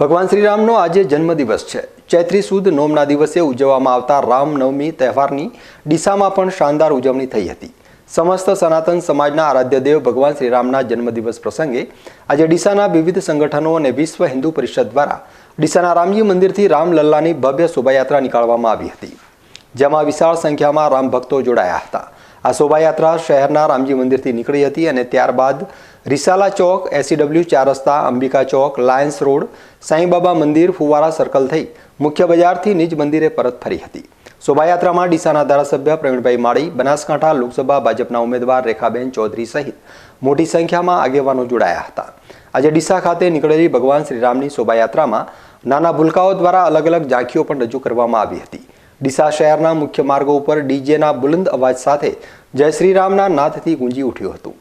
ભગવાન શ્રીરામનો આજે જન્મદિવસ છે. ચૈત્રી સુદ નોમના દિવસે ઉજવવામાં આવતા રામનવમી તહેવારની ડીસામાં પણ શાનદાર ઉજવણી થઈ હતી. સમસ્ત સનાતન સમાજના આરાધ્ય દેવ ભગવાન શ્રીરામના જન્મદિવસ પ્રસંગે આજે ડીસાના વિવિધ સંગઠનો અને વિશ્વ હિન્દુ પરિષદ દ્વારા ડીસાના રામજી મંદિરથી રામલલ્લાની ભવ્ય શોભાયાત્રા નીકાળવામાં આવી હતી. જેમાં વિશાળ સંખ્યામાં રામ ભક્તો જોડાયા હતા. આ શોભાયાત્રા શહેરના રામજી મંદિરથી નીકળી હતી અને ત્યારબાદ રિસાલા ચોક એસીડબલ્યુ ચાર રસ્તા, અંબિકા ચોક, લાયન્સ રોડ, સાંઈબાબા મંદિર, ફુવારા સર્કલ થઈ મુખ્ય બજારથી નિજ મંદિરે પરત ફરી હતી. શોભાયાત્રામાં ડીસાના ધારાસભ્ય પ્રવીણભાઈ માળી, બનાસકાંઠા લોકસભા ભાજપના ઉમેદવાર રેખાબેન ચૌધરી સહિત મોટી સંખ્યામાં આગેવાનો જોડાયા હતા. આજે ડીસા ખાતે નીકળેલી ભગવાન શ્રીરામની શોભાયાત્રામાં નાના ભૂલકાઓ દ્વારા અલગ અલગ ઝાંખીઓ પણ રજૂ કરવામાં આવી હતી. ડીસા શહેરના મુખ્ય માર્ગો ઉપર ડીજેના બુલંદ અવાજ સાથે જય શ્રીરામના નાદથી ગુંજી ઉઠ્યું હતું.